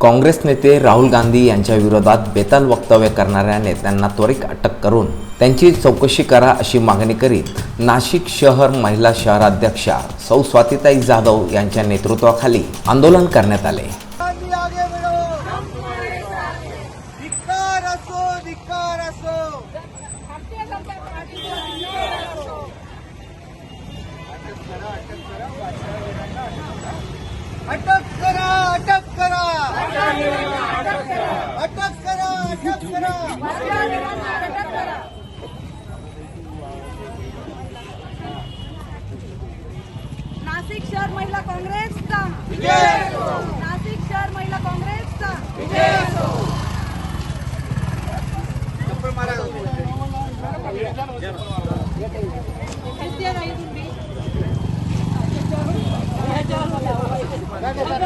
काँग्रेस नेते राहुल गांधी यांच्या विरोधात बेताल वक्तव्य करणाऱ्या नेत्यांना त्वरित अटक करून त्यांची चौकशी करा अशी मागणी करीत नाशिक शहर महिला शहराध्यक्षा सौ स्वातिताई जाधव यांच्या नेतृत्वाखाली आंदोलन करण्यात आले. अटक आगे बढ़ो धिक्कार असो धिक्कार असो भारतीय जनता पार्टीचा अन्याय असो अटक करा अटक करा अटक करा अटक करा नाशिक शहर महिला काँग्रेसचा नाशिक शहर महिला काँग्रेसचा महिला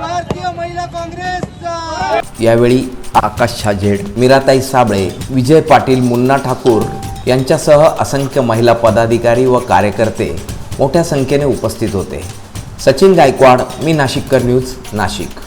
भारतीय महिला काँग्रेस यावेळी आकाश छाजेड मीराताई साबळे विजय पाटील मुन्ना ठाकूर यांच्यासह असंख्य महिला पदाधिकारी व कार्यकर्ते मोठ्या संख्येने उपस्थित होते. सचिन गायकवाड मी नाशिककर न्यूज नाशिक.